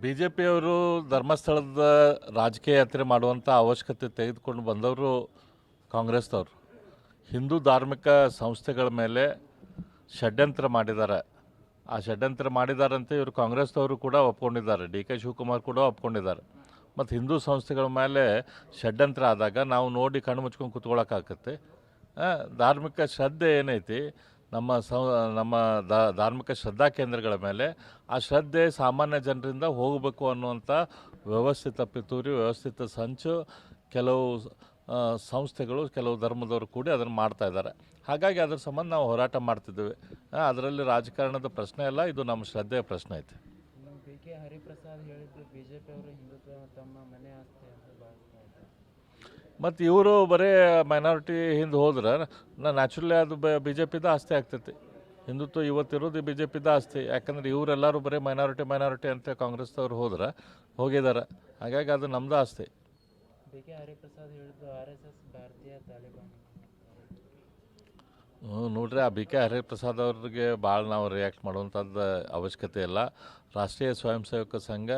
B J ಪಿಯವರು ಧರ್ಮಸ್ಥಳದ ರಾಜಕೀಯ ಯಾತ್ರೆ ಮಾಡುವಂಥ ಅವಶ್ಯಕತೆ ತೆಗೆದುಕೊಂಡು ಬಂದವರು ಕಾಂಗ್ರೆಸ್ನವರು ಹಿಂದೂ ಧಾರ್ಮಿಕ ಸಂಸ್ಥೆಗಳ ಮೇಲೆ ಷಡ್ಯಂತ್ರ ಮಾಡಿದ್ದಾರೆ. ಆ ಷಡ್ಯಂತ್ರ ಮಾಡಿದಾರಂತೆ ಇವರು ಕಾಂಗ್ರೆಸ್ದವರು ಕೂಡ ಒಪ್ಕೊಂಡಿದ್ದಾರೆ. ಡಿ ಕೆ ಶಿವಕುಮಾರ್ ಕೂಡ ಒಪ್ಕೊಂಡಿದ್ದಾರೆ. ಮತ್ತು ಹಿಂದೂ ಸಂಸ್ಥೆಗಳ ಮೇಲೆ ಷಡ್ಯಂತ್ರ ಆದಾಗ ನಾವು ನೋಡಿ ಕಣ್ಣು ಮುಚ್ಕೊಂಡು ಕೂತ್ಕೊಳ್ಳೋಕ್ಕಾಗತ್ತೆ ಧಾರ್ಮಿಕ ಶ್ರದ್ಧೆ ಏನೈತಿ? ನಮ್ಮ ಸಂ, ನಮ್ಮ ಧಾರ್ಮಿಕ ಶ್ರದ್ಧಾ ಕೇಂದ್ರಗಳ ಮೇಲೆ ಆ ಶ್ರದ್ಧೆ ಸಾಮಾನ್ಯ ಜನರಿಂದ ಹೋಗಬೇಕು ಅನ್ನುವಂಥ ವ್ಯವಸ್ಥಿತ ಪಿತೂರಿ ವ್ಯವಸ್ಥಿತ ಸಂಚು ಕೆಲವು ಸಂಸ್ಥೆಗಳು, ಕೆಲವು ಧರ್ಮದವರು ಕೂಡಿ ಅದನ್ನು ಮಾಡ್ತಾ ಇದ್ದಾರೆ. ಹಾಗಾಗಿ ಅದ್ರ ಸಂಬಂಧ ನಾವು ಹೋರಾಟ ಮಾಡ್ತಿದ್ದೇವೆ. ಅದರಲ್ಲಿ ರಾಜಕಾರಣದ ಪ್ರಶ್ನೆ ಅಲ್ಲ, ಇದು ನಮ್ಮ ಶ್ರದ್ಧೆಯ ಪ್ರಶ್ನೆ ಐತೆ. ಕೆ ಹರಿಪ್ರಸಾದ್ ಹೇಳಿದ್ದು ಬಿ ಜೆ ಪಿಯವರು ಹಿಂದುತ್ವ ತಮ್ಮ ಮನೆ ಆಸ್ತಿ ಮತ್ತು ಇವರು ಬರೀ ಮೈನಾರಿಟಿ ಹಿಂದೆ ಹೋದ್ರೆ ನಾ ನ್ಯಾಚುರಲಿ ಅದು ಬಿ ಜೆ ಪಿದ ಆಸ್ತಿ ಆಗ್ತೈತಿ. ಹಿಂದುತ್ವ ಇವತ್ತಿರೋದು ಬಿ ಜೆ ಪಿದ ಆಸ್ತಿ. ಯಾಕಂದ್ರೆ ಇವರೆಲ್ಲರೂ ಬರೀ ಮೈನಾರಿಟಿ ಮೈನಾರಿಟಿ ಅಂತ ಕಾಂಗ್ರೆಸ್ದವ್ರು ಹೋದ್ರೆ ಹೋಗಿದ್ದಾರೆ ಹಾಗಾಗಿ ಅದು ನಮ್ಮದು ಆಸ್ತಿ. ಹ್ಞೂ ನೋಡ್ರಿ ಆ ಬಿ ಕೆ ಹರಿಪ್ರಸಾದ್ ಅವ್ರಿಗೆ ಭಾಳ ನಾವು ರಿಯಾಕ್ಟ್ ಮಾಡುವಂಥದ್ದು ಅವಶ್ಯಕತೆ ಇಲ್ಲ. ರಾಷ್ಟ್ರೀಯ ಸ್ವಯಂ ಸೇವಕ ಸಂಘ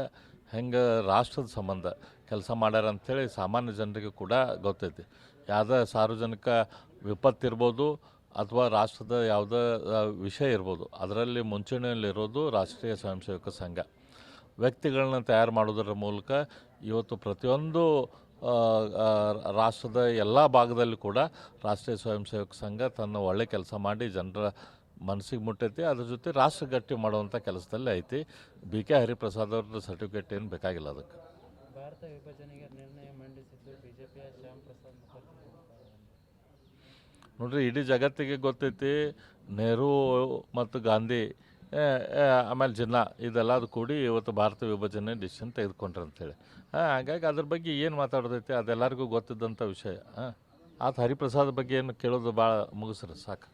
ಹೆಂಗೆ ರಾಷ್ಟ್ರದ ಸಂಬಂಧ ಕೆಲಸ ಮಾಡ್ಯಾರ ಅಂಥೇಳಿ ಸಾಮಾನ್ಯ ಜನರಿಗೆ ಕೂಡ ಗೊತ್ತೈತಿ. ಯಾವುದೇ ಸಾರ್ವಜನಿಕ ವಿಪತ್ತಿರ್ಬೋದು ಅಥವಾ ರಾಷ್ಟ್ರದ ಯಾವುದೇ ವಿಷಯ ಇರ್ಬೋದು, ಅದರಲ್ಲಿ ಮುಂಚೂಣಿಯಲ್ಲಿರೋದು ರಾಷ್ಟ್ರೀಯ ಸ್ವಯಂ ಸೇವಕ ಸಂಘ. ವ್ಯಕ್ತಿಗಳನ್ನ ತಯಾರು ಮಾಡೋದರ ಮೂಲಕ ಇವತ್ತು ಪ್ರತಿಯೊಂದು ರಾಷ್ಟ್ರದ ಎಲ್ಲ ಭಾಗದಲ್ಲಿ ಕೂಡ ರಾಷ್ಟ್ರೀಯ ಸ್ವಯಂ ಸೇವಕ ಸಂಘ ತನ್ನ ಒಳ್ಳೆ ಕೆಲಸ ಮಾಡಿ ಜನರ ಮನಸ್ಸಿಗೆ ಮುಟ್ಟೈತಿ ಅದ್ರ ಜೊತೆ ರಾಷ್ಟ್ರ ಗಟ್ಟಿ ಮಾಡುವಂಥ ಕೆಲಸದಲ್ಲಿ ಐತಿ. ಬಿ ಕೆ ಹರಿಪ್ರಸಾದ್ ಅವ್ರದ್ದು ಸರ್ಟಿಫಿಕೇಟ್ ಏನು ಬೇಕಾಗಿಲ್ಲ ಅದಕ್ಕೆ. ಭಾರತ ವಿಭಜನೆಗೆ ನಿರ್ಣಯ ಮಂಡಿಸಿದ್ದು ಬಿ ಜೆ ಪಿಯ ಶ್ಯಾಮ್ ಪ್ರಸಾದ್ ಮುಖರ್ಜಿ ನೋಡ್ರಿ ಇಡೀ ಜಗತ್ತಿಗೆ ಗೊತ್ತೈತಿ ನೆಹರು ಮತ್ತು ಗಾಂಧಿ ಆಮೇಲೆ ಜಿನ್ನಾ ಇದೆಲ್ಲ ಅದು ಕೂಡಿ ಇವತ್ತು ಭಾರತ ವಿಭಜನೆ ಡಿಸಿಷನ್ ತೆಗೆದುಕೊಂಡ್ರು ಅಂತೇಳಿ ಹಾಂ ಹಾಗಾಗಿ ಅದ್ರ ಬಗ್ಗೆ ಏನು ಮಾತಾಡೋದೈತಿ ಅದೆಲ್ಲರಿಗೂ ಗೊತ್ತಿದ್ದಂಥ ವಿಷಯ. ಹಾಂ ಆತ ಹರಿಪ್ರಸಾದ್ ಬಗ್ಗೆ ಏನು ಕೇಳೋದು ಭಾಳ ಮುಗಿಸ್ರಿ ಸಾಕು.